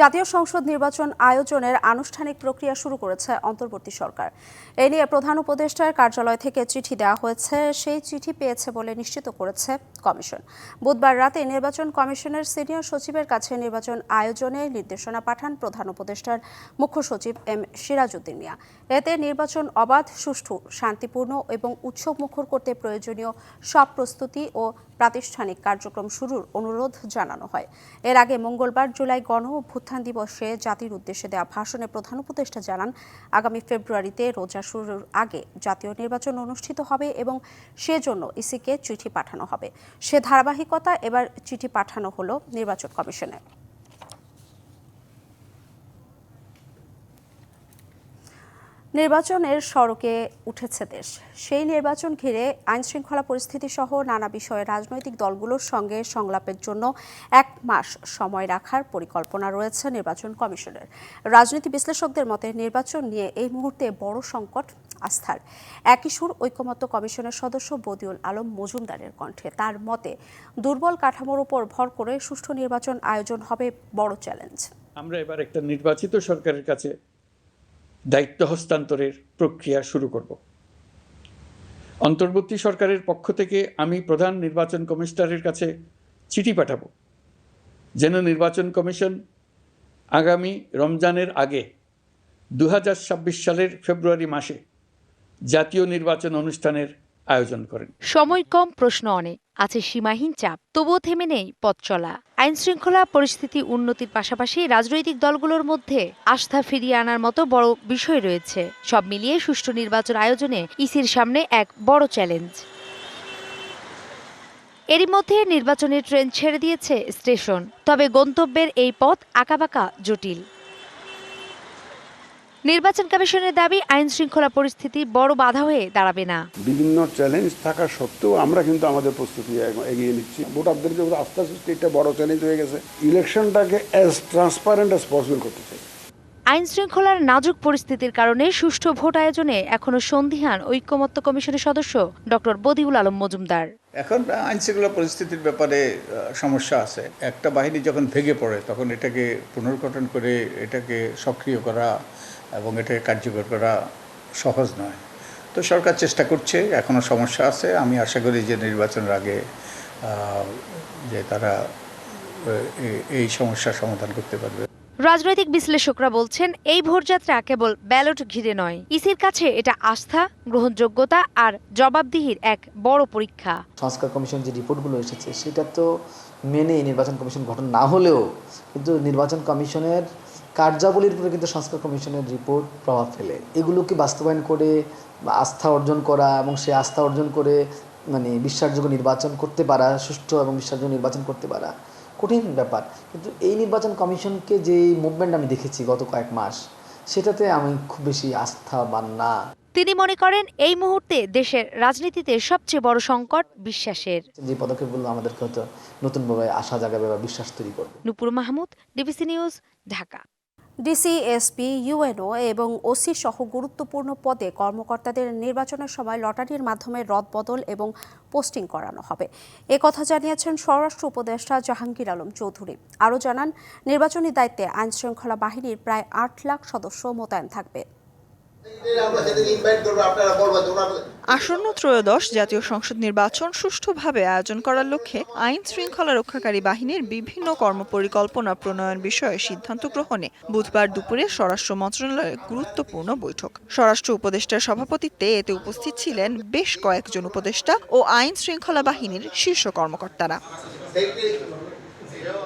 জাতীয় সংসদ নির্বাচন আয়োজনের আনুষ্ঠানিক প্রক্রিয়া শুরু করেছে অন্তর্বর্তী সরকার। এ নিয়ে প্রধান উপদেষ্টার কার্যালয় থেকে চিঠি দেওয়া হয়েছে। সেই চিঠি পেয়েছে বলে নিশ্চিত করেছে কমিশন। বুধবার রাতে নির্বাচন কমিশনের সিনিয়র সচিবের কাছে নির্বাচন আয়োজনে নির্দেশনা পাঠান প্রধান উপদেষ্টার মুখ্য সচিব এম সিরাজউদ্দিন মিয়া। এতে নির্বাচন অবাধ, সুষ্ঠু, শান্তিপূর্ণ এবং উৎসব মুখর করতে প্রয়োজনীয় সব প্রস্তুতি ও প্রাতিষ্ঠানিক কার্যক্রম শুরুর অনুরোধ জানানো হয়। এর আগে মঙ্গলবার জুলাই গণ অভ্যুত্থান দিবসে জাতির উদ্দেশ্যে দেওয়া ভাষণে প্রধান উপদেষ্টা জানান, আগামী ফেব্রুয়ারিতে রোজা শুরুর আগে জাতীয় নির্বাচন অনুষ্ঠিত হবে এবং সেজন্য ইসিকে চিঠি পাঠানো হবে। সে ধারাবাহিকতা এবার চিঠি পাঠানো হলো নির্বাচন কমিশনে। নির্বাচনের সড়কে উঠেছে দেশ। সেই নির্বাচন ঘিরে আইন শৃঙ্খলা পরিস্থিতি সহ নানা বিষয়ে রাজনৈতিক দলগুলোর সঙ্গে সংলাপের জন্য এক মাস সময় রাখার পরিকল্পনা রয়েছে নির্বাচন কমিশনের। রাজনীতি বিশ্লেষকদের মতে নির্বাচন নিয়ে এই মুহূর্তে বড় সংকট আস্থার। একই সুর ঐকমত্য কমিশনের সদস্য বদিউল আলম মজুমদারের কণ্ঠে। তার মতে, দুর্বল কাঠামোর উপর ভর করে সুষ্ঠু নির্বাচন আয়োজন হবে বড় চ্যালেঞ্জ। আমরা এবার একটা নির্বাচিত সরকারের কাছে দায়িত্ব হস্তান্তরের প্রক্রিয়া শুরু করব। অন্তর্বর্তী সরকারের পক্ষ থেকে আমি প্রধান নির্বাচন কমিশনারের কাছে চিঠি পাঠাব। যেন নির্বাচন কমিশন আগামী রমজানের আগে দু হাজার ছাব্বিশ সালের ফেব্রুয়ারি মাসে জাতীয় নির্বাচন অনুষ্ঠানের আয়োজন করেন। সময় কম, প্রশ্ন অনেক। আছে সীমাহীন চাপ, তবুও থেমে নেই পথ চলা। আইন শৃঙ্খলা পরিস্থিতি উন্নতির পাশাপাশি রাজনৈতিক দলগুলোর মধ্যে আস্থা ফিরিয়ে আনার মতো বড় বিষয় রয়েছে। সব মিলিয়ে সুষ্ঠু নির্বাচন আয়োজনে ইসির সামনে এক বড় চ্যালেঞ্জ। এরই মধ্যে নির্বাচনের ট্রেন ছেড়ে দিয়েছে স্টেশন, তবে গন্তব্যের এই পথ আঁকাবাঁকা, জটিল। নির্বাচন কমিশনের দাবি আইন শৃঙ্খলা পরিস্থিতি বড় বাধা হয়ে দাঁড়াবে না। বিভিন্ন চ্যালেঞ্জ থাকা সত্ত্বেও আমরা কিন্তু আমাদের প্রস্তুতি এগিয়ে নিচ্ছি। ভোটারদের যে আস্থা সৃষ্টি একটা বড় চ্যালেঞ্জ হয়ে গেছে। ইলেকশনটাকে অ্যাজ ট্রান্সপারেন্ট অ্যাজ পসিবল করতে চাই। আইন শৃঙ্খলার নাজুক পরিস্থিতির কারণে সুষ্ঠু ভোট আয়োজনে এখনও সন্দিহান ঐক্যমত্য কমিশনের সদস্য ডক্টর বদিউল আলম মজুমদার। এখন আইন শৃঙ্খলা পরিস্থিতির ব্যাপারে সমস্যা আছে। একটা বাহিনী যখন ভেঙে পড়ে তখন এটাকে পুনর্গঠন করে এটাকে সক্রিয় করা এবং এটাকে কার্যকর করা সহজ নয়। তো সরকার চেষ্টা করছে এখনও সমস্যা আছে। আমি আশা করি যে নির্বাচনের আগে যে তারা এই সমস্যার সমাধান করতে পারবে। রাজনৈতিক বিশ্লেষকরা বলছেন এই ভোটযাত্রা কেবল ব্যালট ঘিরে নয়। ইসির কাছে এটা আস্থা গ্রহণযোগ্যতা আর জবাবদিহির এক বড় পরীক্ষা। সংস্কার কমিশন যে রিপোর্টগুলো এসেছে সেটা তো মেনে নির্বাচন কমিশন গঠন না হলেও কিন্তু নির্বাচন কমিশনের কার্যাবলীর উপরে কিন্তু সংস্কার কমিশনের রিপোর্ট প্রভাব ফেলে। এগুলোকে বাস্তবায়ন করে বা আস্থা অর্জন করা এবং সেই আস্থা অর্জন করে মানে বিশ্বাসযোগ্য নির্বাচন করতে পারা সুষ্ঠু এবং বিশ্বাসযোগ্য নির্বাচন করতে পারা কঠিন ব্যাপার। কিন্তু এই নির্বাচন কমিশনকে যে মুভমেন্ট আমি দেখেছি গত কয়েক মাস সেটাতে আমি খুব বেশি আস্থা আস্থাবান না। তিনি মনে করেন এই মুহূর্তে দেশের রাজনীতিতে সবচেয়ে বড় সংকট বিশ্বাসের। যে পদক্ষেপগুলো আমাদেরকে হয়তো নতুনভাবে আশা জাগাবে বা বিশ্বাস তৈরি করবে। Nupur Mahmud DBC news Dhaka. DC SP UNO এবং ওসি সহ গুরুত্বপূর্ণ পদে কর্মকর্তাদের নির্বাচনের সময় লটারির মাধ্যমে রদবদল এবং পোস্টিং করানো হবে। এ কথা জানিয়েছেন স্বরাষ্ট্র উপদেষ্টা জাহাঙ্গীর আলম চৌধুরী। আরও জানান, নির্বাচনী দায়িত্বে আইনশৃঙ্খলা বাহিনীর প্রায় আট লাখ সদস্য মোতায়েন থাকবে। আসন্ন ত্রয়োদশ জাতীয় সংসদ নির্বাচন সুষ্ঠুভাবে আয়োজন করার লক্ষ্যে আইন শৃঙ্খলা রক্ষাকারী বাহিনীর বিভিন্ন কর্মপরিকল্পনা প্রণয়ন বিষয়ে সিদ্ধান্ত গ্রহণে বুধবার দুপুরে স্বরাষ্ট্র মন্ত্রণালয়ের গুরুত্বপূর্ণ বৈঠক। স্বরাষ্ট্র উপদেষ্টার সভাপতিত্বে এতে উপস্থিত ছিলেন বেশ কয়েকজন উপদেষ্টা ও আইন শৃঙ্খলা বাহিনীর শীর্ষ কর্মকর্তারা।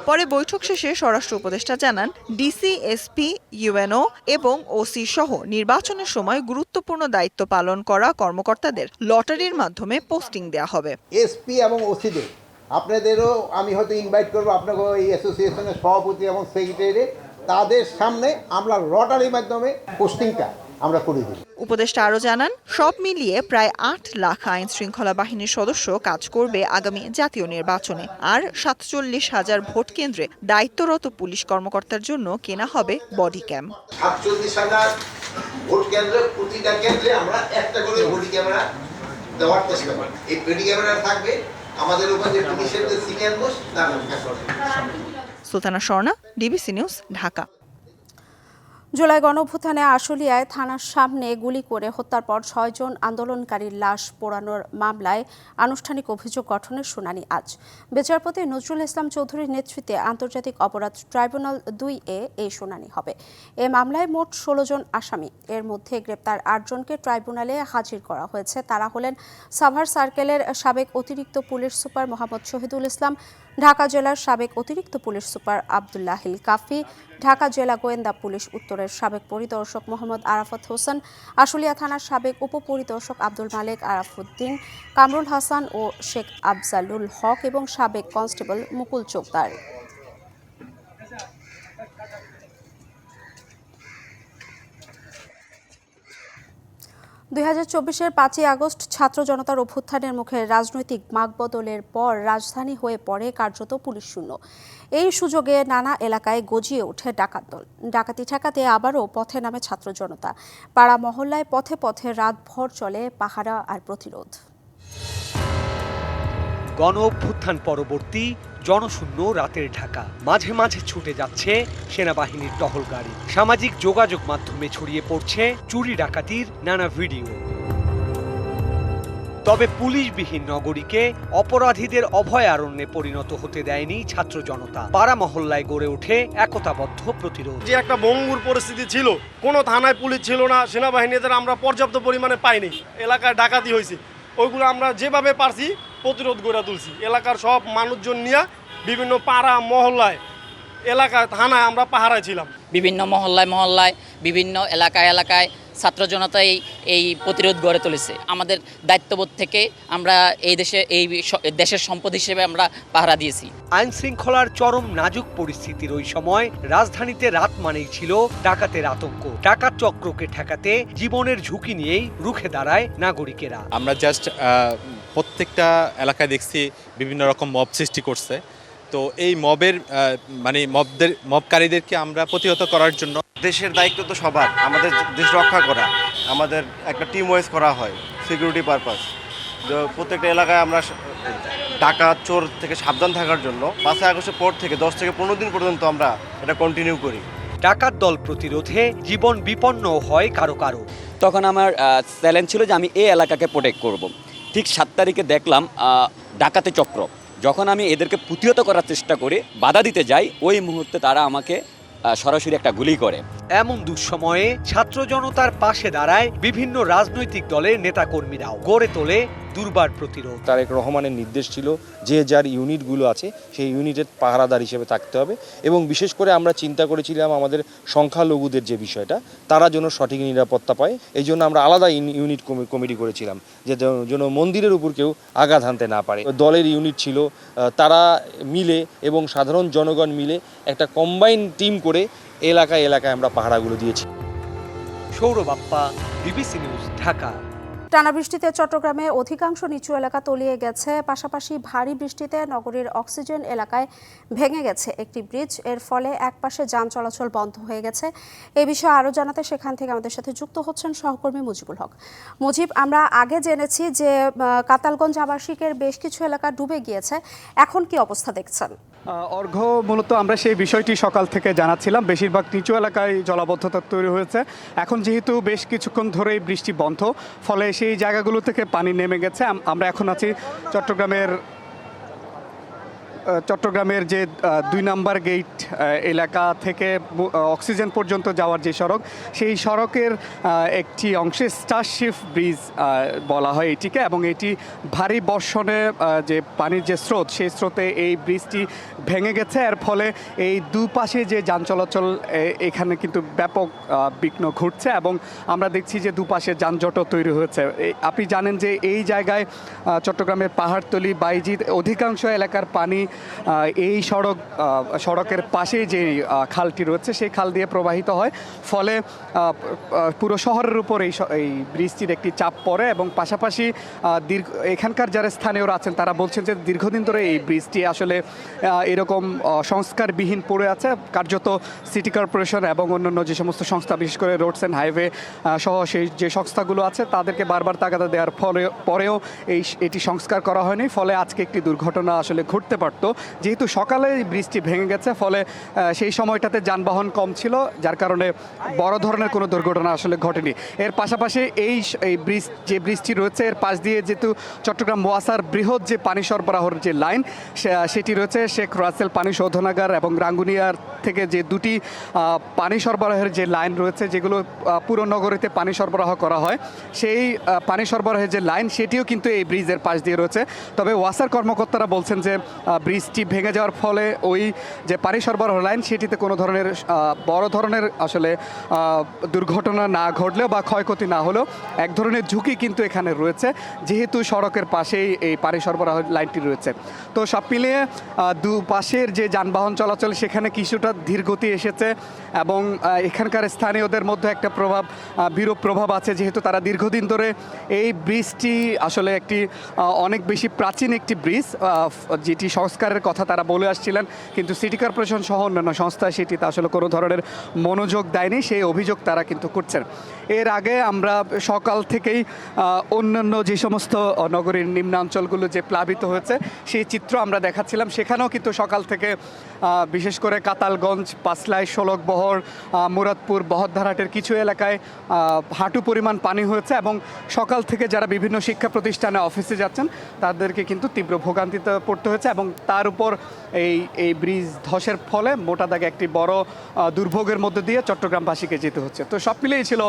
পরে বৈঠক শেষে স্বরাষ্ট্র উপদেষ্টা জানান, ডিসি, এসপি, ইউএনও এবং ওসি সহ নির্বাচনের সময় গুরুত্বপূর্ণ দায়িত্ব পালন করা কর্মকর্তাদের লটারির মাধ্যমে পোস্টিং দেওয়া হবে। এসপি এবং ওসিদের, আপনাদেরও আমি হয়তো ইনভাইট করব, আপনাকে এই অ্যাসোসিয়েশনের সভাপতি এবং সেক্রেটারি তাদের সামনে আমরা লটারির মাধ্যমে পোস্টিংটা আমরা করে দিই। উপদেষ্টা আরও জানান সব মিলিয়ে প্রায় আট লাখ আইন শৃঙ্খলা বাহিনীর সদস্য কাজ করবে আগামী জাতীয় নির্বাচনে। আর সাতচল্লিশ হাজার ভোট কেন্দ্রে দায়িত্বরত পুলিশ কর্মকর্তার জন্য কেনা হবে বডি ক্যাম। সাতচল্লিশ হাজার ভোট কেন্দ্রে প্রতিটা কেন্দ্রে আমরা একটা করে বডি ক্যামেরা দেওয়ার চেষ্টা করি। এই বডি ক্যামেরা থাকবে আমাদের উপর যে পুলিশের যে সিনিয়র তার Sultana Swarna DBC news Dhaka. July গণঅভ্যুত্থানে আশুলিয়ায় থানার সামনে গুলি করে হত্যার পর ছয়জন আন্দোলনকারীর লাশ পোড়ানোর মামলায় আনুষ্ঠানিক অভিযোগ গঠনের শুনানি আজ। বিচারপতি নজরুল ইসলাম চৌধুরীর নেতৃত্বে আন্তর্জাতিক অপরাধ ট্রাইব্যুনাল দুই এ এই শুনানি হবে। এ মামলায় মোট ষোলো জন আসামি। এর মধ্যে গ্রেপ্তার আটজনকে ট্রাইব্যুনালে হাজির করা হয়েছে। তারা হলেন সাভার সার্কেলের সাবেক অতিরিক্ত পুলিশ সুপার মোহাম্মদ শহীদুল ইসলাম, ঢাকা জেলার সাবেক অতিরিক্ত পুলিশ সুপার আবদুল্লাহিল কাফি ঢাকা জেলা গোয়েন্দা পুলিশ উত্তরের সাবেক পরিদর্শক মোহাম্মদ আরাফাত হোসেন, আশুলিয়া থানার সাবেক উপপরিদর্শক আব্দুল মালেক আরাফুদ্দিন, কামরুল হাসান ও শেখ আফজালুল হক এবং সাবেক কনস্টেবল মুকুল চোকদার দুই হাজার চব্বিশের পাঁচই আগস্ট ছাত্র জনতার অভ্যুত্থানের মুখে রাজনৈতিক মাগবদলের পর রাজধানী হয়ে পড়ে কার্যত পুলিশ শূন্য। এই সুযোগে নানা এলাকায় গজিয়ে ওঠে ডাকাত দল। ডাকাতি ঠেকাতে আবারও পথে নামে ছাত্র জনতা। পাড়া মহল্লায় পথে পথে রাতভর চলে পাহারা আর প্রতিরোধ। গণ অভ্যুত্থান পরবর্তী জনশূন্য রাতের ঢাকা। মাঝে মাঝে ছুটে যাচ্ছে সেনাবাহিনীর টহল গাড়ি। সামাজিক যোগাযোগ মাধ্যমে ছড়িয়ে পড়ছে চুরি ডাকাতির নানা ভিডিও। তবে পুলিশবিহীন নগরীকে অপরাধীদের অভয়ারণ্যে পরিণত হতে দেয়নি ছাত্র জনতা। পাড়া মহল্লায় গড়ে ওঠে একতাবদ্ধ প্রতিরোধ। যে একটা বঙ্গুর পরিস্থিতি ছিল, কোনো থানায় পুলিশ ছিল না, সেনাবাহিনীদের আমরা পর্যাপ্ত পরিমাণে পাইনি। এলাকায় ডাকাতি হয়েছে। ওইগুলো আমরা যেভাবে পারছি প্রতিরোধ গড়ে তুলছি। এলাকার সব মানুষজন নিয়ে বিভিন্ন পাড়া মহল্লায় এলাকায় থানায় আমরা পাহারায় ছিলাম। বিভিন্ন মহল্লায় মহল্লায় বিভিন্ন এলাকায় এলাকায় ছাত্র জনতা এই এই প্রতিরোধ গড়ে তুলেছে। আমাদের দায়িত্ববোধ থেকে আমরা এই দেশে এই দেশের সম্পদ হিসেবে আমরা পাহারা দিয়েছি। আইন শৃঙ্খলার চরম নাজুক পরিস্থিতির ওই সময় রাজধানীতে রাত মানেই ছিল ডাকাতের আতঙ্ক। ডাকাত চক্রকে ঠেকাতে জীবনের ঝুঁকি নিয়েই রুখে দাঁড়ায় নাগরিকেরা। আমরা জাস্ট প্রত্যেকটা এলাকায় দেখছি বিভিন্ন রকম মব সৃষ্টি করছে। তো এই মবের মানে মবদের মবকারীদেরকে আমরা প্রতিহত করার জন্য দেশের দায়িত্ব তো সবার আমাদের দেশ রক্ষা করা আমাদের একটা টিম ওয়াইজ করা হয় সিকিউরিটি পারপাস তো প্রত্যেকটা এলাকায় আমরা ডাকাত চোর থেকে সাবধান থাকার জন্য পাঁচই আগস্টের পর থেকে দশ থেকে পনেরো দিন পর্যন্ত আমরা এটা কন্টিনিউ করি। ডাকাত দল প্রতিরোধে জীবন বিপন্ন হয় কারও কারও। তখন আমার চ্যালেঞ্জ ছিল যে আমি এই এলাকাকে প্রোটেক্ট করব। ঠিক সাত তারিখে দেখলাম ডাকাতি চক্র। যখন আমি এদেরকে প্রতিহত করার চেষ্টা করি বাধা দিতে যাই ওই মুহূর্তে তারা আমাকে সরাসরি একটা গুলি করে। এমন দুঃসময়ে ছাত্র জনতার পাশে দাঁড়ায় বিভিন্ন রাজনৈতিক দলের নেতাকর্মীরাও। গড়ে তোলে দুর্বার প্রতিরোধ। তারেক রহমানের নির্দেশ ছিল যে যার ইউনিটগুলো আছে সেই ইউনিটের পাহারাদার হিসেবে থাকতে হবে এবং বিশেষ করে আমরা চিন্তা করেছিলাম আমাদের সংখ্যালঘুদের যে বিষয়টা তারা যেন সঠিক নিরাপত্তা পায়। এই জন্য আমরা আলাদা ইউনি- ইউনিট কমি- কমিটি করেছিলাম যে যেন- যেন মন্দিরের উপর কেউ আঘাত হানতে না পারে। দলের ইউনিট ছিল তারা মিলে এবং সাধারণ জনগণ মিলে একটা কম্বাইন টিম করে এলাকায় এলাকায় আমরা পাহারাগুলো দিয়েছি। Sourabappa BBC news Dhaka. টানা বৃষ্টিতে চট্টগ্রামে অধিকাংশ নিচু এলাকা তলিয়ে গেছে পাশাপাশি ভারী বৃষ্টিতে নগরীর অক্সিজেন এলাকায় ভেঙে গেছে একটি ব্রিজ। এর ফলে একপাশে যান চলাচল বন্ধ হয়ে গেছে। এ বিষয়ে আরও জানাতে সেখান থেকে আমাদের সাথে যুক্ত হচ্ছেন সহকর্মী মুজিবুল হক। মুজিব আমরা আগে জেনেছি যে কাতালগঞ্জ আবাসিকের বেশ কিছু এলাকা ডুবে গিয়েছে। এখন কি অবস্থা দেখছেন? অর্ঘ্য মূলত আমরা সেই বিষয়টি সকাল থেকে জানাচ্ছিলাম। বেশিরভাগ নিচু এলাকায় জলাবদ্ধতা তৈরি হয়েছে। এখন যেহেতু বেশ কিছুক্ষণ ধরেই বৃষ্টি বন্ধ, ফলে সেই জায়গাগুলো থেকে পানি নেমে গেছে। আমরা এখন আছি চট্টগ্রামের চট্টগ্রামের যে দুই নাম্বার গেট এলাকা থেকে অক্সিজেন পর্যন্ত যাওয়ার যে সড়ক, সেই সড়কের একটি অংশে স্টারশিপ ব্রিজ বলা হয় এটিকে এবং এটি ভারী বর্ষণে যে পানির যে স্রোত, সেই স্রোতে এই ব্রিজটি ভেঙে গেছে। এর ফলে এই দুপাশে যে যান চলাচল এখানে কিন্তু ব্যাপক বিঘ্ন ঘটছে এবং আমরা দেখছি যে দুপাশে যানজটও তৈরি হয়েছে। আপনি জানেন যে এই জায়গায় চট্টগ্রামের পাহাড়তলি বাইজিৎ অধিকাংশ এলাকার পানি এই সড়ক সড়কের পাশেই যে খালটি রয়েছে, সেই খাল দিয়ে প্রবাহিত হয়। ফলে পুরো শহরের উপর এই এই ব্রিজটির একটি চাপ পড়ে এবং পাশাপাশি দীর্ঘ, এখানকার যারা স্থানীয়রা আছেন, তারা বলছেন যে দীর্ঘদিন ধরে এই ব্রিজটি আসলে এরকম সংস্কারবিহীন পড়ে আছে। কার্যত সিটি কর্পোরেশন এবং অন্যান্য যে সমস্ত সংস্থা, বিশেষ করে রোডস অ্যান্ড হাইওয়ে সহ সেই যে সংস্থাগুলো আছে, তাদেরকে বারবার তাগাদা দেওয়ার ফলে, পরেও এই এটি সংস্কার করা হয়নি। ফলে আজকে একটি দুর্ঘটনা আসলে ঘটতে পারত। করতো যেহেতু সকালে ব্রিজটি ভেঙে গেছে, ফলে সেই সময়টাতে যানবাহন কম ছিল, যার কারণে বড় ধরনের কোনো দুর্ঘটনা আসলে ঘটেনি। এর পাশাপাশি এই এই ব্রিজ যে ব্রিজটি রয়েছে, এর পাশ দিয়ে যেহেতু চট্টগ্রাম মোয়াসার বৃহৎ যে পানি সরবরাহর যে লাইন সেটি রয়েছে শেখ রাসেল পানি শোধনাগার এবং রাঙ্গুনিয়ার থেকে যে দুটি পানি সরবরাহের যে লাইন রয়েছে, যেগুলো পুরো নগরীতে পানি সরবরাহ করা হয়, সেই পানি সরবরাহের যে লাইন, সেটিও কিন্তু এই ব্রিজের পাশ দিয়ে রয়েছে। তবে ওয়াসার কর্মকর্তারা বলছেন যে ব্রিজটি ভেঙে যাওয়ার ফলে ওই যে পানি সরবরাহ লাইন, সেটিতে কোনো ধরনের বড় ধরনের আসলে দুর্ঘটনা না ঘটলেও বা ক্ষয়ক্ষতি না হলেও এক ধরনের ঝুঁকি কিন্তু এখানে রয়েছে, যেহেতু সড়কের পাশেই এই পানি সরবরাহ লাইনটি রয়েছে। তো সব মিলিয়ে দুপাশের যে যানবাহন চলাচল, সেখানে কিছুটা ধীরগতি এসেছে এবং এখানকার স্থানীয়দের মধ্যে একটা প্রভাব বিরূপ প্রভাব আছে, যেহেতু তারা দীর্ঘদিন ধরে এই ব্রিজটি আসলে একটি অনেক বেশি প্রাচীন একটি ব্রিজ যেটি যেটি সংস্কারের কথা তারা বলে আসছিলেন, কিন্তু সিটি কর্পোরেশন সহ অন্যান্য সংস্থা সেটিতে আসলে কোনো ধরনের মনোযোগ দেয়নি, সেই অভিযোগ তারা কিন্তু করছেন। এর আগে আমরা সকাল থেকেই অন্যান্য যে সমস্ত নগরীর নিম্নাঞ্চলগুলো যে প্লাবিত হয়েছে, সেই চিত্র আমরা দেখাচ্ছিলাম। সেখানেও কিন্তু সকাল থেকে বিশেষ করে কাতালগঞ্জ পাসলাই শোলকবহর মুরাদপুর, বহদ্দারহাটের কিছু এলাকায় হাঁটু পরিমাণ পানি হয়েছে এবং সকাল থেকে যারা বিভিন্ন শিক্ষা প্রতিষ্ঠানে অফিসে যাচ্ছেন, তাদেরকে কিন্তু তীব্র ভোগান্তিতে পড়তে হয়েছে এবং তার উপর এই এই ব্রিজ ধসের ফলে মোটা দাগে একটি বড় দুর্ভোগের মধ্যে দিয়ে চট্টগ্রামবাসীকে যেতে হচ্ছে। তো সব মিলিয়েই ছিল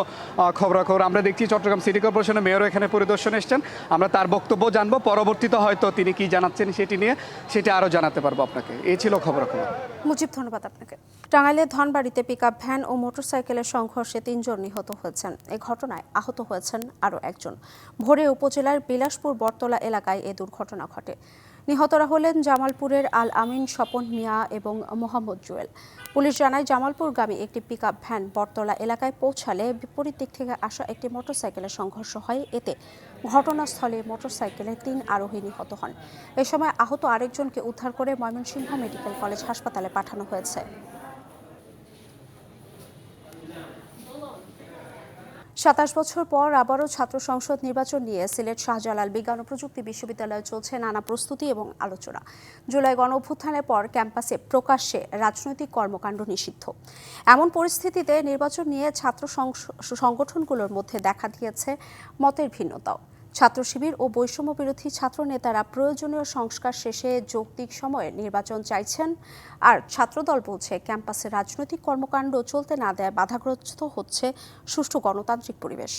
খবরাখবর। আমরা দেখছি চট্টগ্রাম সিটি কর্পোরেশনের মেয়রও এখানে পরিদর্শন এসছেন। আমরা তার বক্তব্য জানব। পরবর্তীতে হয়তো তিনি কি জানাচ্ছেন সেটি নিয়ে সেটা আরও জানাতে পারব আপনাকে। এই ছিল খবরাখবর। মুজিব, ধন্যবাদ আপনাকে। টাঙ্গাইলের ধনবাড়িতে পিকআপ ভ্যান ও মোটরসাইকেলের সংঘর্ষে তিনজন নিহত হয়েছেন। এই ঘটনায় আহত হয়েছেন আরও একজন। ভোরে উপজেলার বিলাসপুর বটতলা এলাকায় এ দুর্ঘটনা ঘটে। নিহতরা হলেন জামালপুরের আল আমিন স্বপন মিয়া এবং মোহাম্মদ জুয়েল। পুলিশ জানায়, জামালপুরগামী একটি পিকআপ ভ্যান বটতলা এলাকায় পৌঁছালে বিপরীত দিক থেকে আসা একটি মোটরসাইকেলের সংঘর্ষ হয়। এতে ঘটনাস্থলে মোটরসাইকেলের তিন আরোহী নিহত হন। এ সময় আহত আরেকজনকে উদ্ধার করে ময়মনসিংহ মেডিকেল কলেজ হাসপাতালে পাঠানো হয়েছে। সাতাশ বছর পর আবারও ছাত্র সংসদ নির্বাচন নিয়ে সিলেট শাহজালাল বিজ্ঞান ও প্রযুক্তি বিশ্ববিদ্যালয়ে চলছে নানা প্রস্তুতি এবং আলোচনা। জুলাই গণ অভ্যুত্থানের পর ক্যাম্পাসে প্রকাশ্যে রাজনৈতিক কর্মকাণ্ড নিষিদ্ধ। এমন পরিস্থিতিতে নির্বাচন নিয়ে ছাত্র সংগঠনগুলোর মধ্যে দেখা দিয়েছে মতের ভিন্নতাও। ছাত্র শিবির ও বৈষম্য বিরোধী ছাত্র নেতারা প্রয়োজনীয় সংস্কার শেষে যৌক্তিক সময়ে নির্বাচন চাইছেন। আর ছাত্রদল বলছে, ক্যাম্পাসে রাজনৈতিক কর্মকাণ্ড চলতে না দেয় বাধাগ্রস্ত হচ্ছে সুষ্ঠু গণতান্ত্রিক পরিবেশ।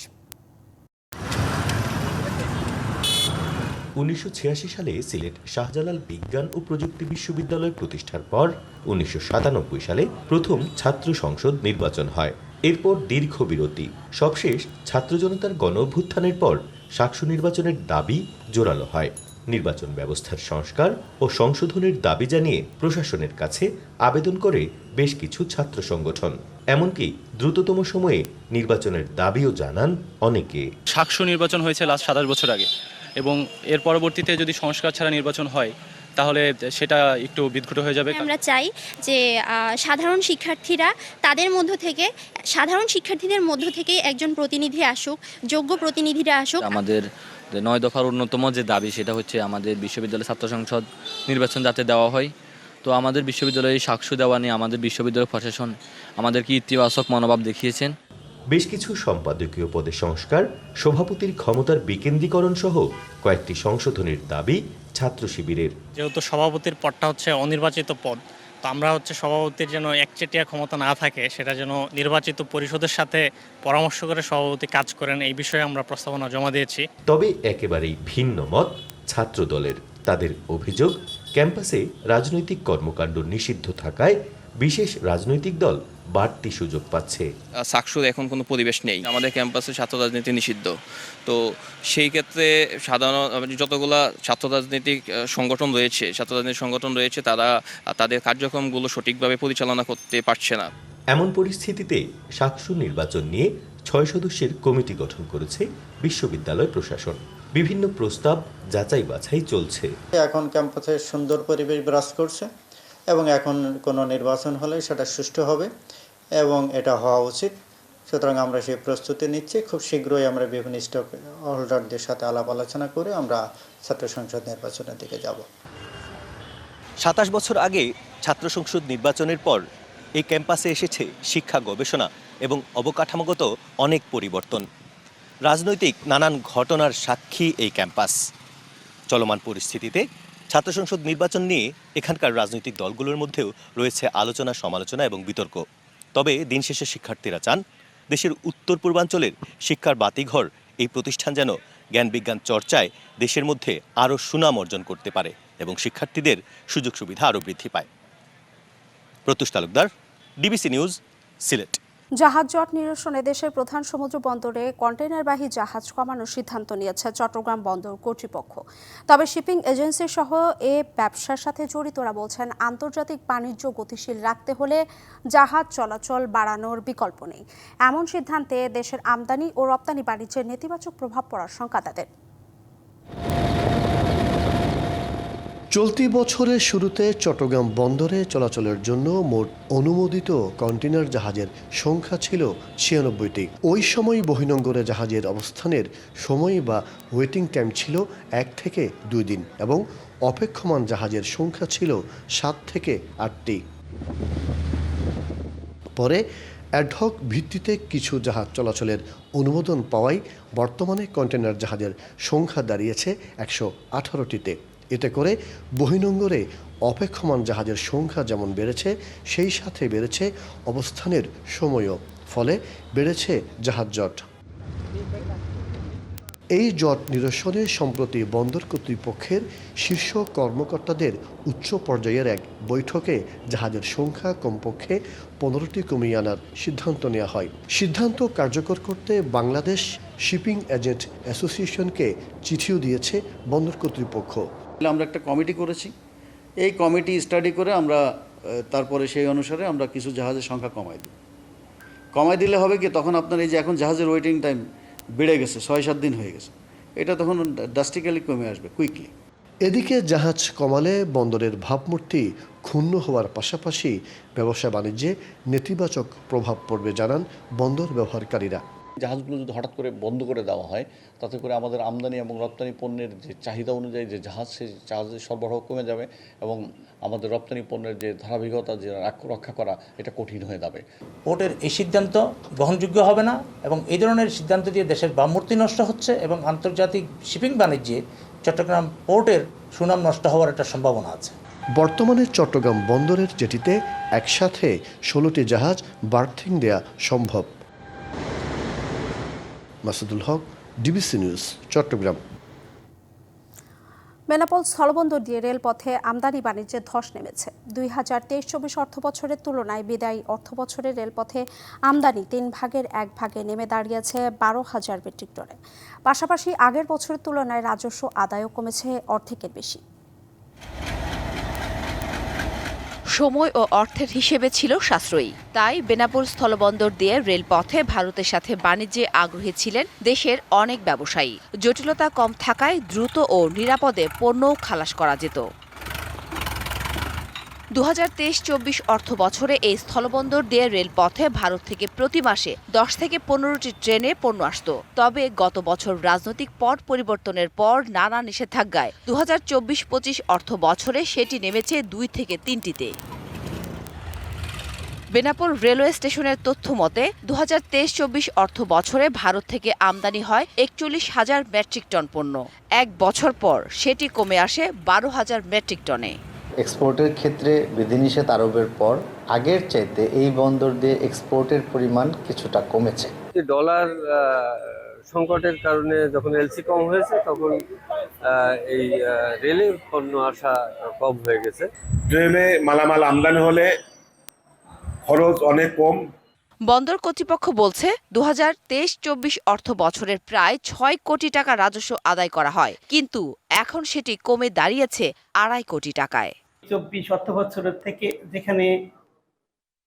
উনিশশো ছিয়াশি সালে সিলেট শাহজালাল বিজ্ঞান ও প্রযুক্তি বিশ্ববিদ্যালয় প্রতিষ্ঠার পর উনিশশো সাতানব্বই সালে প্রথম ছাত্র সংসদ নির্বাচন হয়। এরপর দীর্ঘ বিরতি। সবশেষ ছাত্র জনতার গণ অভ্যুত্থানের পর সাকসু নির্বাচনের দাবি জোরালো হয়। নির্বাচন ব্যবস্থার সংস্কার ও সংশোধনের দাবি জানিয়ে প্রশাসনের কাছে আবেদন করে বেশ কিছু ছাত্র সংগঠন। এমনকি দ্রুততম সময়ে নির্বাচনের দাবিও জানান অনেকে। সাকসু নির্বাচন হয়েছে লাস্ট সাতাশ বছর আগে এবং এর পরবর্তীতে যদি সংস্কার ছাড়া নির্বাচন হয় তাহলে সেটা একটু বিদঘুট হয়ে যাবে। আমরা চাই যে সাধারণ শিক্ষার্থীরা তাদের মধ্য থেকে সাধারণ শিক্ষার্থীদের মধ্য থেকে একজন প্রতিনিধি আসুক যোগ্য প্রতিনিধিরা আসুক। আমাদের নয় দফার অন্যতম যে দাবি সেটা হচ্ছে আমাদের বিশ্ববিদ্যালয় ছাত্র সংসদ নির্বাচন যাতে দেওয়া হয়। তো আমাদের বিশ্ববিদ্যালয়ে সাক্ষ্য দেওয়া নিয়ে আমাদের বিশ্ববিদ্যালয় প্রশাসন আমাদেরকে ইতিবাচক মনোভাব দেখিয়েছেন। বেশ কিছু সম্পাদকীয় পদে সংস্কার সভাপতির ক্ষমতার বিকেন্দ্রীকরণ সহ কয়েকটি সংশোধনের দাবি ছাত্র শিবিরের। যেহেতু সভাপতির পদটা হচ্ছে অনির্বাচিত পদ তো আমরা হচ্ছে সভাপতির যেন একচেটিয়া ক্ষমতা না থাকে সেটা যেন নির্বাচিত পরিষদের সাথে পরামর্শ করে সভাপতি কাজ করেন এই বিষয়ে আমরা প্রস্তাবনা জমা দিয়েছি। তবে একেবারেই ভিন্ন মত ছাত্র দলের তাদের অভিযোগ ক্যাম্পাসে রাজনৈতিক কর্মকাণ্ড নিষিদ্ধ থাকায় বিশেষ রাজনৈতিক দল বাড়তি সুযোগ পাচ্ছে। সাকসুর এখন কোনো পরিবেশ নেই। আমাদের ক্যাম্পাসে ছাত্র রাজনীতি নিষিদ্ধ। তো সেই ক্ষেত্রে সাধারণ যতগুলা ছাত্র রাজনৈতিক সংগঠন রয়েছে ছাত্র রাজনৈতিক সংগঠন রয়েছে তারা তাদের কার্যক্রমগুলো সঠিকভাবে পরিচালনা করতে পারছে না। এমন পরিস্থিতিতে সাকসু নির্বাচন নিয়ে ছয় সদস্যের কমিটি গঠন করেছে বিশ্ববিদ্যালয় প্রশাসন। বিভিন্ন প্রস্তাব যাচাই বাছাই চলছে। এখন ক্যাম্পাসে সুন্দর পরিবেশ বিরাজ করছে। এবং এখন কোনো নির্বাচন হলে সেটা সুষ্ঠু হবে এবং এটা হওয়া উচিত। সুতরাং আমরা সেই প্রস্তুতি নিচ্ছি। খুব শীঘ্রই আমরা বিভিন্ন স্টক হোল্ডারদের সাথে আলাপ আলোচনা করে আমরা ছাত্র সংসদ নির্বাচনের দিকে যাব। সাতাশ বছর আগে ছাত্র সংসদ নির্বাচনের পর এই ক্যাম্পাসে এসেছে শিক্ষা গবেষণা এবং অবকাঠামোগত অনেক পরিবর্তন। রাজনৈতিক নানান ঘটনার সাক্ষী এই ক্যাম্পাস। চলমান পরিস্থিতিতে ছাত্র সংসদ নির্বাচন নিয়ে এখানকার রাজনৈতিক দলগুলোর মধ্যেও রয়েছে আলোচনা, সমালোচনা এবং বিতর্ক। তবে দিন শেষে শিক্ষার্থীরা চান, দেশের উত্তর পূর্বাঞ্চলের শিক্ষার বাতিঘর, এই প্রতিষ্ঠান যেন জ্ঞান বিজ্ঞান চর্চায় দেশের মধ্যে আরও সুনাম অর্জন করতে পারে এবং শিক্ষার্থীদের সুযোগ সুবিধা আরও বৃদ্ধি পায়। Pratyush Talukdar, DBC news, Sylhet. জাহাজ জট নিরসনে দেশের প্রধান সমুদ্র বন্দরে কন্টেইনারবাহী জাহাজ কমানোর সিদ্ধান্ত নিয়েছে চট্টগ্রাম বন্দর কর্তৃপক্ষ। তবে শিপিং এজেন্সি সহ এ ব্যবসার সাথে জড়িতরা বলছেন, আন্তর্জাতিক বাণিজ্য গতিশীল রাখতে হলে জাহাজ চলাচল বাড়ানোর বিকল্প নেই। এমন সিদ্ধান্তে দেশের আমদানি ও রপ্তানি বাণিজ্যের নেতিবাচক প্রভাব পড়ার শঙ্কা তাদের। চলতি বছরের শুরুতে চট্টগ্রাম বন্দরে চলাচলের জন্য মোট অনুমোদিত কন্টেনার জাহাজের সংখ্যা ছিল ছিয়ানব্বইটি। ওই সময় বহিনঙ্গরে জাহাজের অবস্থানের সময় বা ওয়েটিং টাইম ছিল এক থেকে দুই দিন এবং অপেক্ষমান জাহাজের সংখ্যা ছিল সাত থেকে আটটি। পরে অ্যাডহক ভিত্তিতে কিছু জাহাজ চলাচলের অনুমোদন পাওয়ায় বর্তমানে কন্টেনার জাহাজের সংখ্যা দাঁড়িয়েছে একশো আঠারোটিতে। এতে করে বহিনঙ্গরে অপেক্ষমান জাহাজের সংখ্যা যেমন বেড়েছে, সেই সাথে বেড়েছে অবস্থানের সময়ও, ফলে বেড়েছে জাহাজ জট। এই জট নিরসনে সম্প্রতি বন্দর কর্তৃপক্ষের শীর্ষ কর্মকর্তাদের উচ্চ পর্যায়ের এক বৈঠকে জাহাজের সংখ্যা কমপক্ষে পনেরোটি কমিয়ে আনার সিদ্ধান্ত নেওয়া হয়। সিদ্ধান্ত কার্যকর করতে বাংলাদেশ শিপিং এজেন্ট অ্যাসোসিয়েশনকে চিঠিও দিয়েছে বন্দর কর্তৃপক্ষ। আমরা একটা কমিটি করেছি। এই কমিটি স্টাডি করে আমরা তারপরে সেই অনুসারে আমরা কিছু জাহাজের সংখ্যা কমাই দিই। কমাই দিলে হবে কি, তখন আপনার এই যে এখন জাহাজের ওয়েটিং টাইম বেড়ে গেছে, ছয় সাত দিন হয়ে গেছে। এটা তখন ড্রাস্টিক্যালি কমে আসবে কুইকলি এদিকে জাহাজ কমালে বন্দরের ভাবমূর্তি ক্ষুণ্ণ হওয়ার পাশাপাশি ব্যবসা বাণিজ্যে নেতিবাচক প্রভাব পড়বে, জানান বন্দর ব্যবহারকারীরা। জাহাজগুলো যদি হঠাৎ করে বন্ধ করে দেওয়া হয় তাতে করে আমাদের আমদানি এবং রপ্তানি পণ্যের যে চাহিদা অনুযায়ী যে জাহাজ সেই জাহাজের সরবরাহ কমে যাবে এবং আমাদের রপ্তানি পণ্যের যে ধারাবাহিকতা যে রক্ষা করা এটা কঠিন হয়ে যাবে। পোর্টের এই সিদ্ধান্ত গ্রহণযোগ্য হবে না এবং এই ধরনের সিদ্ধান্ত দিয়ে দেশের বামমূর্তি নষ্ট হচ্ছে এবং আন্তর্জাতিক শিপিং বাণিজ্যে চট্টগ্রাম পোর্টের সুনাম নষ্ট হওয়ার একটা সম্ভাবনা আছে। বর্তমানে চট্টগ্রাম বন্দরের জেটিতে একসাথে ষোলোটি জাহাজ বার্থিং দেয়া সম্ভব। Masudul Haque DBC news Chattogram. Benapole স্থলবন্দর দিয়ে রেলপথে আমদানি বাণিজ্যে ধস নেমেছে। দুই হাজার তেইশ চব্বিশ অর্থ বছরের তুলনায় বিদায়ী অর্থ বছরে রেলপথে আমদানি তিন ভাগের এক ভাগে নেমে দাঁড়িয়েছে বারো হাজার মেট্রিক টনে। পাশাপাশি আগের বছরের তুলনায় রাজস্ব আদায়ও কমেছে অর্ধেকের বেশি। সময় ও অর্থের হিসেবে ছিল সাশ্রয়ী। তাই বেনাপুর স্থলবন্দর দিয়ে রেলপথে ভারতের সাথে বাণিজ্যে আগ্রহী ছিলেন দেশের অনেক ব্যবসায়ী। জটিলতা কম থাকায় দ্রুত ও নিরাপদে পণ্য খালাস করা যেত। দু হাজার তেইশ চব্বিশ অর্থ বছরে এই স্থলবন্দর দিয়ে রেলপথে ভারত থেকে প্রতি মাসে দশ থেকে পনেরোটি ট্রেনে পণ্য আসত। তবে গত বছর রাজনৈতিক পট পরিবর্তনের পর নানা নিষেধাজ্ঞায় দু হাজার চব্বিশ পঁচিশ অর্থ বছরে সেটি নেমেছে দুই থেকে তিনটিতে। বেনাপোল রেলওয়ে স্টেশনের তথ্য মতে দু হাজার তেইশ চব্বিশ অর্থ বছরে ভারত থেকে আমদানি হয় একচল্লিশ হাজার মেট্রিক টন পণ্য। এক বছর পর সেটি কমে আসে বারো হাজার মেট্রিক টনে। এক্সপোর্টের ক্ষেত্রে বিধিনিষেধ আরোপের পর আগের চাইতে এই বন্দর দিয়ে এক্সপোর্টের পরিমাণ কিছুটা কমেছে। ডলার সংকটের কারণে যখন এলসি কম হয়েছে তখন আহ, এই রেলে পণ্য আসা কম হয়ে গেছে। ট্রেনে মালামাল আমদানি হলে খরচ অনেক কম। বন্দর কর্তৃপক্ষ বলছে দু হাজার তেইশ চব্বিশ অর্থ বছরের প্রায় ছয় কোটি টাকা রাজস্ব আদায় করা হয়। কিন্তু এখন সেটি কমে দাঁড়িয়েছে আড়াই কোটি টাকায়। চব্বিশ অর্থ বছরের থেকে যেখানে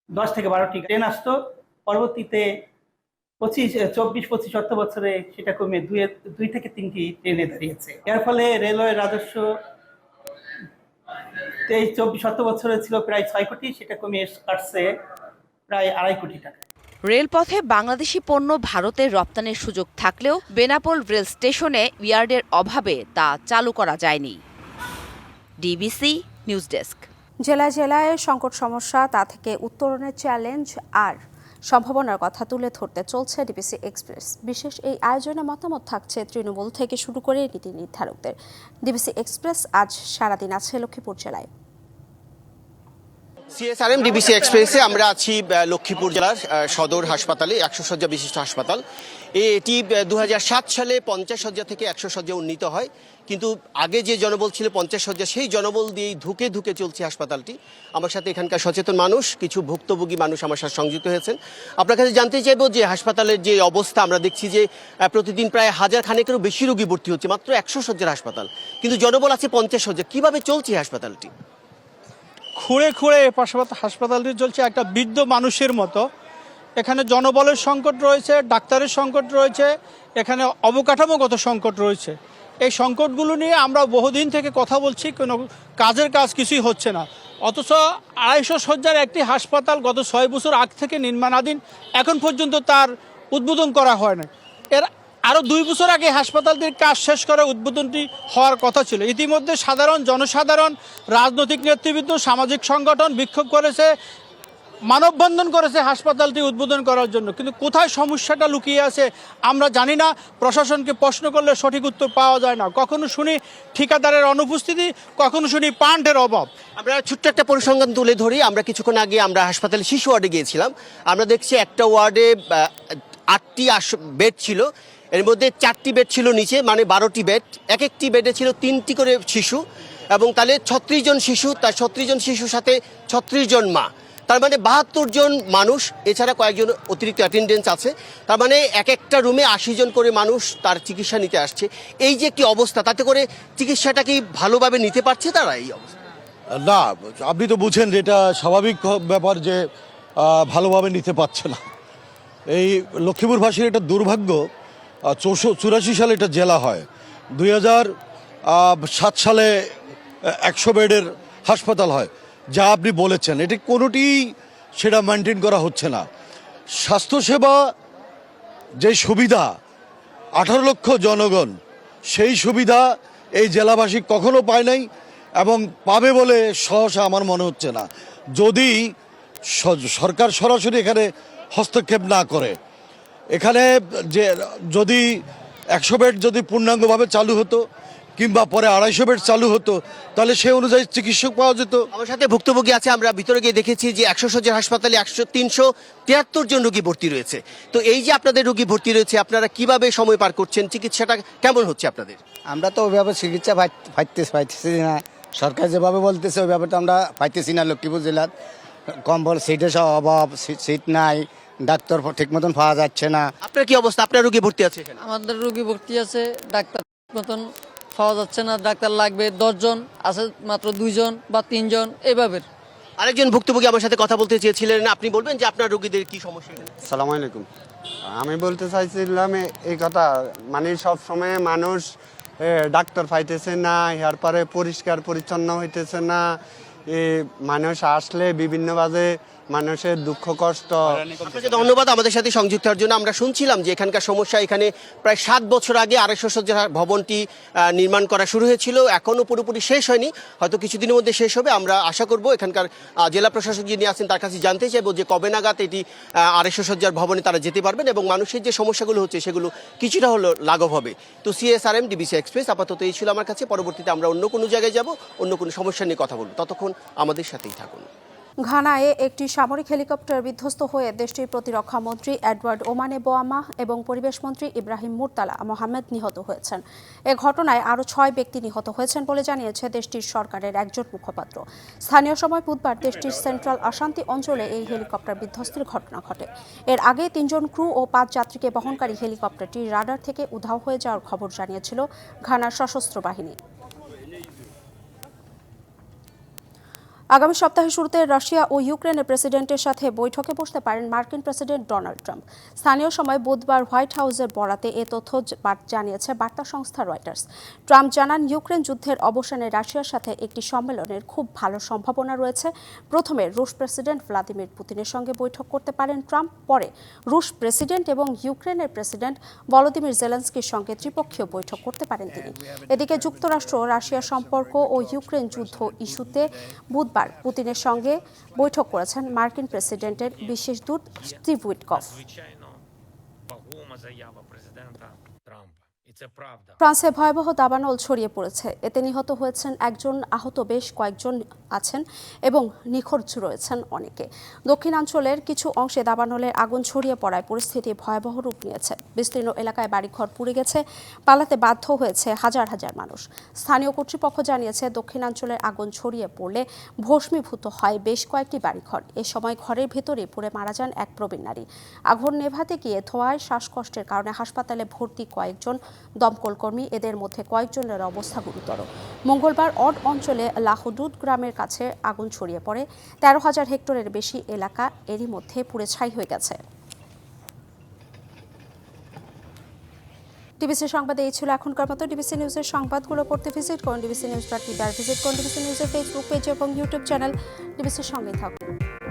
দশ থেকে বারোটি ট্রেন আসতো, পরবর্তীতে পঁচিশ, চব্বিশ, পঁচিশ অর্থ বছরে সেটা কমে দুই দুই থেকে তিনটি ট্রেনে দাঁড়িয়েছে। এর ফলে রেলওয়ে রাজস্ব তেইশ চব্বিশ অর্থ বছরে ছিল প্রায় ছয় কোটি, সেটা কমে আসছে প্রায় আড়াই কোটি টাকা। রেলপথে বাংলাদেশি পণ্য ভারতের রপ্তানির সুযোগ থাকলেও বেনাপোল রেল স্টেশনে ইয়ার্ডের অভাবে তা চালু করা যায়নি। DBC news desk. জেলায় জেলায় সংকট সমস্যা, তা থেকে উত্তরণের চ্যালেঞ্জ আর সম্ভাবনার কথা তুলে ধরতে চলছে ডিবিসি এক্সপ্রেস। বিশেষ এই আয়োজনে মতামত থাকছে তৃণমূল থেকে শুরু করে নীতি নির্ধারকদের ডিবিসি এক্সপ্রেস আজ সারাদিন আছে লক্ষ্মীপুর জেলায়। সিএসআরএম ডিবিসি এক্সপ্রেসে আমরা আছি লক্ষ্মীপুর জেলার সদর হাসপাতালে একশো শয্যা বিশিষ্ট হাসপাতাল। এটি দু হাজার সাত সালে পঞ্চাশ শয্যা থেকে একশো শয্যা উন্নীত হয়। কিন্তু আগে যে জনবল ছিল পঞ্চাশ শয্যা সেই জনবল দিয়েই ধুকে ধুকে চলছে হাসপাতালটি। আমার সাথে এখানকার সচেতন মানুষ, কিছু ভুক্তভোগী মানুষ আমার সাথে সংযুক্ত হয়েছেন। আপনার কাছে জানতে চাইব যে হাসপাতালের যে অবস্থা, আমরা দেখছি যে প্রতিদিন প্রায় হাজার খানেকেরও বেশি রোগী ভর্তি হচ্ছে, মাত্র একশো শয্যার হাসপাতাল। কিন্তু জনবল আছে পঞ্চাশ শয্যা কীভাবে চলছে হাসপাতালটি? খুঁড়ে খুঁড়ে পাশাপাশি হাসপাতালটি চলছে একটা বৃদ্ধ মানুষের মতো। এখানে জনবলের সংকট রয়েছে, ডাক্তারের সংকট রয়েছে, এখানে অবকাঠামোগত সংকট রয়েছে। এই সংকটগুলো নিয়ে আমরা বহুদিন থেকে কথা বলছি, কোনো কাজের কাজ কিছুই হচ্ছে না। অথচ আড়াইশো শয্যার একটি হাসপাতাল গত ছয় বছর আগ থেকে নির্মাণাধীন, এখন পর্যন্ত তার উদ্বোধন করা হয় না এর আরও দুই বছর আগে হাসপাতালটির কাজ শেষ করে উদ্বোধনটি হওয়ার কথা ছিল। ইতিমধ্যে সাধারণ জনসাধারণ, রাজনৈতিক নেতৃবৃন্দ, সামাজিক সংগঠন বিক্ষোভ করেছে, মানববন্ধন করেছে হাসপাতালটি উদ্বোধন করার জন্য। কিন্তু কোথায় সমস্যাটা লুকিয়ে আছে আমরা জানি না। প্রশাসনকে প্রশ্ন করলে সঠিক উত্তর পাওয়া যায় না। কখনো শুনি ঠিকাদারের অনুপস্থিতি, কখনো শুনি পান্ডের অভাব। আমরা ছোট্ট একটা পরিসংখ্যান তুলে ধরি। আমরা কিছুক্ষণ আগে আমরা হাসপাতালে শিশু ওয়ার্ডে গিয়েছিলাম। আমরা দেখছি একটা ওয়ার্ডে আটটি বেড ছিল। এর মধ্যে চারটি বেড ছিল নিচে মানে বারোটি বেড। এক একটি বেডে ছিল তিনটি করে শিশু এবং তাহলে ছত্রিশ জন শিশু, তার ছত্রিশ জন শিশুর সাথে ছত্রিশ জন মা। তার মানে বাহাত্তর জন মানুষ, এছাড়া কয়েকজন অতিরিক্ত অ্যাটেন্ডেন্স আছে। তার মানে এক একটা রুমে আশি জন করে মানুষ তার চিকিৎসা নিতে আসছে। এই যে একটি অবস্থা, তাতে করে চিকিৎসাটা কি ভালোভাবে নিতে পারছে তারা এই অবস্থা? না, আপনি তো বুঝেন এটা স্বাভাবিক ব্যাপার যে ভালোভাবে নিতে পারছে না। এই লক্ষ্মীপুরবাসীর এটা দুর্ভাগ্য চৌষো চুরাশি সালে এটা জেলা হয়। দুই সাত সালে একশো বেডের হাসপাতাল হয়। যা আপনি বলেছেন, এটি কোনোটি সেটা মেনটেন করা হচ্ছে না। স্বাস্থ্যসেবা যে সুবিধা, আঠারো লক্ষ জনগণ, সেই সুবিধা এই জেলাবাসী কখনো পায় নাই এবং পাবে বলে সহসা আমার মনে হচ্ছে না। যদি সরকার সরাসরি এখানে হস্তক্ষেপ না করে এখানে যে যদি একশো বেড যদি পূর্ণাঙ্গভাবে চালু হতো কিংবা পরে আড়াইশো বেড চালু হতো তাহলে সেই অনুযায়ী চিকিৎসক পাওয়া যেত। আমার সাথে ভুক্তভোগী আছে আমরা ভিতরে গিয়ে দেখেছি যে একশো শয্যার হাসপাতালে একশো তিনশো তিয়াত্তর জন রোগী ভর্তি রয়েছে। তো এই যে আপনাদের রোগী ভর্তি রয়েছে আপনারা কীভাবে সময় পার করছেন? চিকিৎসাটা কেমন হচ্ছে আপনাদের? আমরা তো ওইভাবে চিকিৎসা পাইতে পাইতেছি না। সরকার যেভাবে বলতেছে ওইভাবে তো আমরা পাইতেছি না লক্ষ্মীপুর জেলার। কম্বল সিটের সব অভাব সি- সিট নাই। ডাক্তার ঠিক মতন পাওয়া যাচ্ছে না। আপনার কি অবস্থা? আপনার রুগী ভর্তি আছে এখানে? আমাদের রোগী ভর্তি আছে ডাক্তার ঠিক মতন পাওয়া যাচ্ছে না ডাক্তার লাগবে দশজন আছে মাত্র দুইজন বা তিনজন এভাবে। আরেকজন ভুক্তভোগী আমার সাথে কথা বলতে চেয়েছিলেন আপনি বলবেন যে আপনার রোগীদের কি সমস্যা এখানে? সালাম আলাইকুম। আমি বলতে চাইছিলাম এ- এই কথা মানে সব সময় মানুষ এ, ডাক্তার পাইতেছে না এরপরে পরিষ্কার পরিচ্ছন্ন হইতেছে না। এ, মানুষ আসলে বিভিন্নভাবে মানুষের দুঃখ, কষ্ট। আপনাকে ধন্যবাদ আমাদের সাথে সংযুক্ত হওয়ার জন্য। আমরা শুনছিলাম যে এখানকার সমস্যা, এখানে প্রায় সাত বছর আগে আড়াইশো সজ্জার ভবনটি নির্মাণ করা শুরু হয়েছিল। এখনও পুরোপুরি শেষ হয়নি। হয়তো কিছুদিনের মধ্যে শেষ হবে। আমরা আশা করব এখানকার জেলা প্রশাসক যিনি আছেন তার কাছে জানতে চাইব যে কবে নাগাদ এটি আড়াইশো সজ্জার ভবনে তারা যেতে পারবেন এবং মানুষের যে সমস্যাগুলো হচ্ছে সেগুলো কিছুটা হলো লাঘব হবে। তো সিএসআরএম ডিবিসি এক্সপ্রেস আপাতত এই ছিল আমার কাছে। পরবর্তীতে আমরা অন্য কোনো জায়গায় যাব, অন্য কোনো সমস্যা নিয়ে কথা বলব। ততক্ষণ আমাদের সাথেই থাকুন। ঘানায় একটি সামরিক হেলিকপ্টার বিধ্বস্ত হয়ে দেশটির প্রতিরক্ষা মন্ত্রী এডওয়ার্ড ওমানে বোয়ামা এবং পরিবেশ মন্ত্রী ইব্রাহিম মুরতালা মোহাম্মদ নিহত হয়েছেন। এ ঘটনায় আরও ছয় ব্যক্তি নিহত হয়েছেন বলে জানিয়েছে দেশটির সরকারের একজন মুখপাত্র। স্থানীয় সময় বুধবার দেশটির সেন্ট্রাল অশান্তি অঞ্চলে এই হেলিকপ্টার বিধ্বস্তের ঘটনা ঘটে। এর আগে তিনজন ক্রু ও পাঁচ যাত্রীকে বহনকারী হেলিকপ্টারটি রাডার থেকে উধাও হয়ে যাওয়ার খবর জানিয়েছিল ঘানার সশস্ত্র বাহিনী। আগামী সপ্তাহের শুরুতে রাশিয়া ও ইউক্রেনের প্রেসিডেন্টের সাথে বৈঠকে বসতে পারেন মার্কিন প্রেসিডেন্ট ডোনাল্ড ট্রাম্প। স্থানীয় সময় বুধবার হোয়াইট হাউসের বরাতে এ তথ্য জানিয়েছে বার্তা সংস্থা রয়টার্স। ট্রাম্প জানান, ইউক্রেন যুদ্ধের অবসানে রাশিয়ার সাথে একটি সম্মেলনের খুব ভালো সম্ভাবনা রয়েছে। প্রথমে রুশ প্রেসিডেন্ট ভ্লাদিমির পুতিনের সঙ্গে বৈঠক করতে পারেন ট্রাম্প, পরে রুশ প্রেসিডেন্ট এবং ইউক্রেনের প্রেসিডেন্ট ভলোদিমির জেলেন্সকির সঙ্গে ত্রিপক্ষীয় বৈঠক করতে পারেন তিনি। এদিকে যুক্তরাষ্ট্র রাশিয়ার সম্পর্ক ও ইউক্রেন যুদ্ধ ইস্যুতে বুধবার পুতিনের সঙ্গে বৈঠক করেছেন মার্কিন প্রেসিডেন্টের বিশেষ দূত স্টিভ উইটকফ। ফ্রান্সে ভয়াবহ দাবানল ছড়িয়ে পড়েছে। এতে নিহত হয়েছেন একজন, আহত বেশ কয়েকজন আছেন এবং নিখোঁজ রয়েছেন অনেকে। দক্ষিণাঞ্চলের কিছু অংশে দাবানলের আগুন ছড়িয়ে পড়ায় পরিস্থিতি ভয়াবহ রূপ নিয়েছে। বিস্তীর্ণ এলাকায় বাড়িঘর পুড়ে গেছে, পালাতে বাধ্য হয়েছে হাজার হাজার মানুষ। স্থানীয় কর্তৃপক্ষ জানিয়েছে দক্ষিণাঞ্চলের আগুন ছড়িয়ে পড়লে ভস্মীভূত হয় বেশ কয়েকটি বাড়িঘর। এ সময় ঘরের ভেতরে পুড়ে মারা যান এক প্রবীণ নারী। আগুন নেভাতে গিয়ে ধোঁয়ায় শ্বাসকষ্টের কারণে হাসপাতালে ভর্তি কয়েকজন দমকল কর্মী এদের মধ্যে কয়েকজনের অবস্থা গুরুতর। মঙ্গলবার অড অঞ্চলে লাহুদুদ গ্রামের কাছে আগুন ছড়িয়ে পড়ে। তেরো হাজার হেক্টরের বেশি এলাকা এরই মধ্যে পুড়ে ছাই হয়ে গেছে। ডিবিসি সংবাদে এই ছিল এখনকার মতো। ডিবিসি নিউজের সংবাদগুলো পড়তে ভিজিট করুন। DBC news dot TV visit করুন ডিবিসি নিউজের ফেসবুক পেজ এবং ইউটিউব চ্যানেল ডিবিসির সঙ্গেই থাকুন।